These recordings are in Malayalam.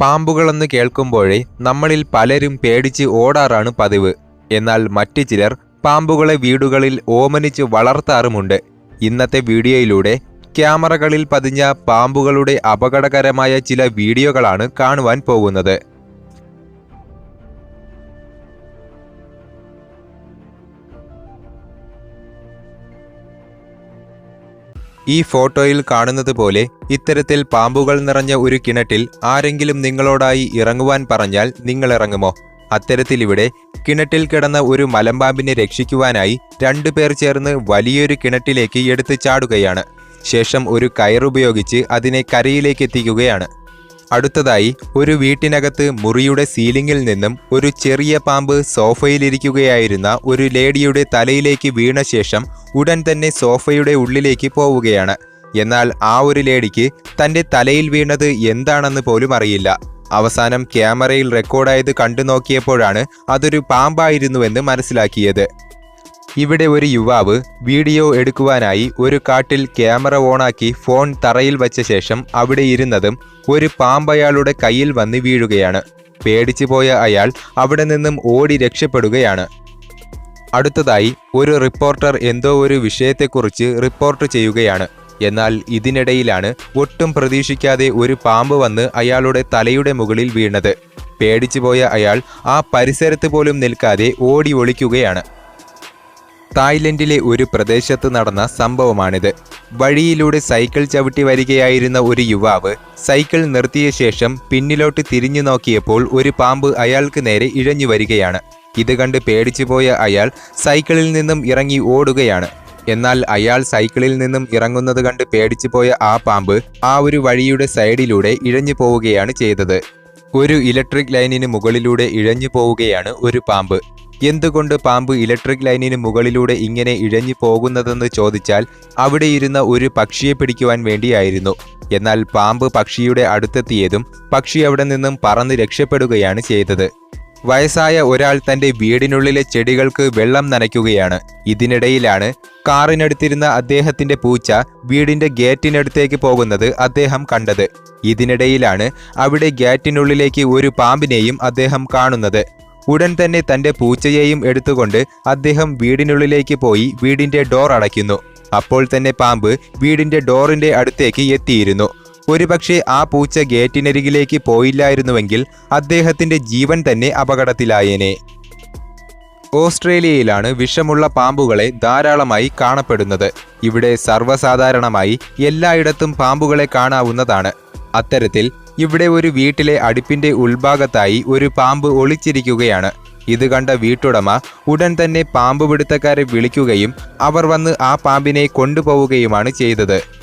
പാമ്പുകളെന്ന് കേൾക്കുമ്പോഴേ നമ്മളിൽ പലരും പേടിച്ച് ഓടാറാണ് പതിവ്. എന്നാൽ മറ്റു ചിലർ പാമ്പുകളെ വീടുകളിൽ ഓമനിച്ച് വളർത്താറുമുണ്ട്. ഇന്നത്തെ വീഡിയോയിലൂടെ ക്യാമറകളിൽ പതിഞ്ഞ പാമ്പുകളുടെ അപകടകരമായ ചില വീഡിയോകളാണ് കാണുവാൻ പോകുന്നത്. ഈ ഫോട്ടോയിൽ കാണുന്നത് പോലെ ഇത്തരത്തിൽ പാമ്പുകൾ നിറഞ്ഞ ഒരു കിണറ്റിൽ ആരെങ്കിലും നിങ്ങളോടായി ഇറങ്ങുവാൻ പറഞ്ഞാൽ നിങ്ങൾ ഇറങ്ങുമോ? അത്തരത്തിലിവിടെ കിണറ്റിൽ കിടന്ന ഒരു മലമ്പാമ്പിനെ രക്ഷിക്കുവാനായി രണ്ടുപേർ ചേർന്ന് വലിയൊരു കിണറ്റിലേക്ക് എടുത്ത് ചാടുകയാണ്. ശേഷം ഒരു കയറുപയോഗിച്ച് അതിനെ കരയിലേക്ക് എത്തിക്കുകയാണ്. അടുത്തതായി ഒരു വീട്ടിനകത്ത് മുറിയുടെ സീലിംഗിൽ നിന്നും ഒരു ചെറിയ പാമ്പ് സോഫയിലിരിക്കുകയായിരുന്ന ഒരു ലേഡിയുടെ തലയിലേക്ക് വീണ ശേഷം ഉടൻ തന്നെ സോഫയുടെ ഉള്ളിലേക്ക് പോവുകയാണ്. എന്നാൽ ആ ഒരു ലേഡിക്ക് തന്റെ തലയിൽ വീണത് എന്താണെന്ന് പോലും അറിയില്ല. അവസാനം ക്യാമറയിൽ റെക്കോർഡായത് കണ്ടു നോക്കിയപ്പോഴാണ് അതൊരു പാമ്പായിരുന്നുവെന്ന് മനസ്സിലാക്കിയത്. ഇവിടെ ഒരു യുവാവ് വീഡിയോ എടുക്കുവാനായി ഒരു കാട്ടിൽ ക്യാമറ ഓണാക്കി ഫോൺ തറയിൽ വച്ച ശേഷം അവിടെ ഇരുന്നതും ഒരു പാമ്പയാളുടെ കയ്യിൽ വന്ന് വീഴുകയാണ്. പേടിച്ചു പോയ അയാൾ അവിടെ നിന്നും ഓടി രക്ഷപ്പെടുകയാണ്. അടുത്തതായി ഒരു റിപ്പോർട്ടർ എന്തോ ഒരു വിഷയത്തെക്കുറിച്ച് റിപ്പോർട്ട് ചെയ്യുകയാണ്. എന്നാൽ ഇതിനിടയിലാണ് ഒട്ടും പ്രതീക്ഷിക്കാതെ ഒരു പാമ്പ് വന്ന് അയാളുടെ തലയുടെ മുകളിൽ വീണത്. പേടിച്ചുപോയ അയാൾ ആ പരിസരത്ത് പോലും നിൽക്കാതെ ഓടി ഒളിക്കുകയാണ്. തായ്ലൻഡിലെ ഒരു പ്രദേശത്ത് നടന്ന സംഭവമാണിത്. വഴിയിലൂടെ സൈക്കിൾ ചവിട്ടി വരികയായിരുന്ന ഒരു യുവാവ് സൈക്കിൾ നിർത്തിയ ശേഷം പിന്നിലോട്ട് തിരിഞ്ഞു നോക്കിയപ്പോൾ ഒരു പാമ്പ് അയാൾക്ക് നേരെ ഇഴഞ്ഞു വരികയാണ്. ഇത് കണ്ട് പേടിച്ചുപോയ അയാൾ സൈക്കിളിൽ നിന്നും ഇറങ്ങി ഓടുകയാണ്. എന്നാൽ അയാൾ സൈക്കിളിൽ നിന്നും ഇറങ്ങുന്നത് കണ്ട് പേടിച്ചുപോയ ആ പാമ്പ് ആ ഒരു വഴിയുടെ സൈഡിലൂടെ ഇഴഞ്ഞു പോവുകയാണ് ചെയ്തത്. ഒരു ഇലക്ട്രിക് ലൈനിന് മുകളിലൂടെ ഇഴഞ്ഞു പോവുകയാണ് ഒരു പാമ്പ്. എന്തുകൊണ്ട് പാമ്പ് ഇലക്ട്രിക് ലൈനിന് മുകളിലൂടെ ഇങ്ങനെ ഇഴഞ്ഞു പോകുന്നതെന്ന് ചോദിച്ചാൽ അവിടെ ഇരുന്ന ഒരു പക്ഷിയെ പിടിക്കുവാൻ വേണ്ടിയായിരുന്നു. എന്നാൽ പാമ്പ് പക്ഷിയുടെ അടുത്തെത്തിയതും പക്ഷി അവിടെ നിന്നും പറന്ന് രക്ഷപ്പെടുകയാണ് ചെയ്തത്. വയസ്സായ ഒരാൾ തന്റെ വീടിനുള്ളിലെ ചെടികൾക്ക് വെള്ളം നനയ്ക്കുകയാണ്. ഇതിനിടയിലാണ് കാറിനടുത്തിരുന്ന അദ്ദേഹത്തിന്റെ പൂച്ച വീടിന്റെ ഗേറ്റിനടുത്തേക്ക് പോകുന്നത് അദ്ദേഹം കണ്ടത്. ഇതിനിടയിലാണ് അവിടെ ഗേറ്റിനുള്ളിലേക്ക് ഒരു പാമ്പിനെയും അദ്ദേഹം കാണുന്നത്. ഉടൻ തന്നെ തന്റെ പൂച്ചയെയും എടുത്തുകൊണ്ട് അദ്ദേഹം വീടിനുള്ളിലേക്ക് പോയി വീടിന്റെ ഡോർ അടയ്ക്കുന്നു. അപ്പോൾ തന്നെ പാമ്പ് വീടിന്റെ ഡോറിന്റെ അടുത്തേക്ക് എത്തിയിരുന്നു. ഒരുപക്ഷെ ആ പൂച്ച ഗേറ്റിനരികിലേക്ക് പോയില്ലായിരുന്നുവെങ്കിൽ അദ്ദേഹത്തിന്റെ ജീവൻ തന്നെ അപകടത്തിലായേനെ. ഓസ്ട്രേലിയയിലാണ് വിഷമുള്ള പാമ്പുകളെ ധാരാളമായി കാണപ്പെടുന്നത്. ഇവിടെ സർവസാധാരണമായി എല്ലായിടത്തും പാമ്പുകളെ കാണാവുന്നതാണ്. അത്തരത്തിൽ ഇവിടെ ഒരു വീട്ടിലെ അടുപ്പിന്റെ ഉൾഭാഗത്തായി ഒരു പാമ്പ് ഒളിച്ചിരിക്കുകയാണ്. ഇത് കണ്ട വീട്ടുടമ ഉടൻ തന്നെ പാമ്പ് പിടുത്തക്കാരെ വിളിക്കുകയും അവർ വന്ന് ആ പാമ്പിനെ കൊണ്ടുപോവുകയുമാണ് ചെയ്തത്.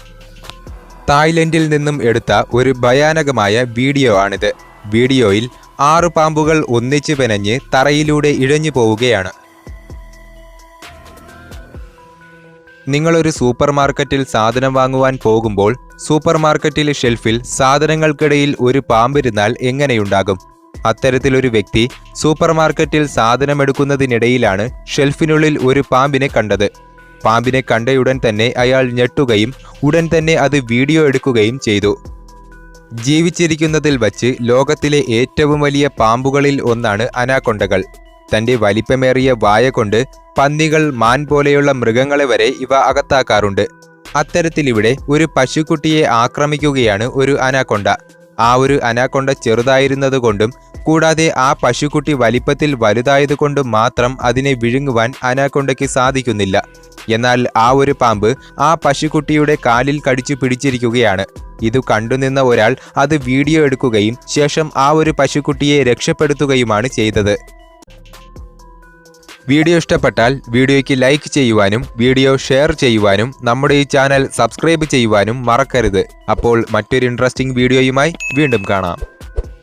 തായ്ലൻഡിൽ നിന്നും എടുത്ത ഒരു ഭയാനകമായ വീഡിയോ ആണിത് വീഡിയോയിൽ ആറ് പാമ്പുകൾ ഒന്നിച്ചു പെനഞ്ഞ് തറയിലൂടെ ഇഴഞ്ഞു പോവുകയാണ്. നിങ്ങളൊരു സൂപ്പർ മാർക്കറ്റിൽ സാധനം വാങ്ങുവാൻ പോകുമ്പോൾ സൂപ്പർ മാർക്കറ്റിലെ ഷെൽഫിൽ സാധനങ്ങൾക്കിടയിൽ ഒരു പാമ്പിരുന്നാൽ എങ്ങനെയുണ്ടാകും? അത്തരത്തിലൊരു വ്യക്തി സൂപ്പർ മാർക്കറ്റിൽ സാധനമെടുക്കുന്നതിനിടയിലാണ് ഷെൽഫിനുള്ളിൽ ഒരു പാമ്പിനെ കണ്ടത്. പാമ്പിനെ കണ്ടയുടൻ തന്നെ അയാൾ ഞെട്ടുകയും ഉടൻ തന്നെ അത് വീഡിയോ എടുക്കുകയും ചെയ്തു. ജീവിച്ചിരിക്കുന്നതിൽ വച്ച് ലോകത്തിലെ ഏറ്റവും വലിയ പാമ്പുകളിൽ ഒന്നാണ് അനാക്കൊണ്ടകൾ. തന്റെ വലിപ്പമേറിയ വായ കൊണ്ട് പന്നികൾ മാൻ പോലെയുള്ള മൃഗങ്ങളെ വരെ ഇവ അകത്താക്കാറുണ്ട്. അത്തരത്തിലിവിടെ ഒരു പശുക്കുട്ടിയെ ആക്രമിക്കുകയാണ് ഒരു അനാക്കൊണ്ട. ആ ഒരു അനാക്കൊണ്ട ചെറുതായിരുന്നതുകൊണ്ടും കൂടാതെ ആ പശുക്കുട്ടി വലിപ്പത്തിൽ വലുതായതുകൊണ്ടും മാത്രം അതിനെ വിഴുങ്ങുവാൻ അനാക്കൊണ്ടയ്ക്ക് സാധിക്കുന്നില്ല. എന്നാൽ ആ ഒരു പാമ്പ് ആ പശുക്കുട്ടിയുടെ കാലിൽ കടിച്ചു പിടിച്ചിരിക്കുകയാണ്. ഇത് കണ്ടുനിന്ന ഒരാൾ അത് വീഡിയോ എടുക്കുകയും ശേഷം ആ ഒരു പശുക്കുട്ടിയെ രക്ഷപ്പെടുത്തുകയുമാണ് ചെയ്തത്. വീഡിയോ ഇഷ്ടപ്പെട്ടാൽ വീഡിയോയ്ക്ക് ലൈക്ക് ചെയ്യുവാനും വീഡിയോ ഷെയർ ചെയ്യുവാനും നമ്മുടെ ഈ ചാനൽ സബ്സ്ക്രൈബ് ചെയ്യുവാനും മറക്കരുത്. അപ്പോൾ മറ്റൊരു ഇൻട്രസ്റ്റിംഗ് വീഡിയോയുമായി വീണ്ടും കാണാം.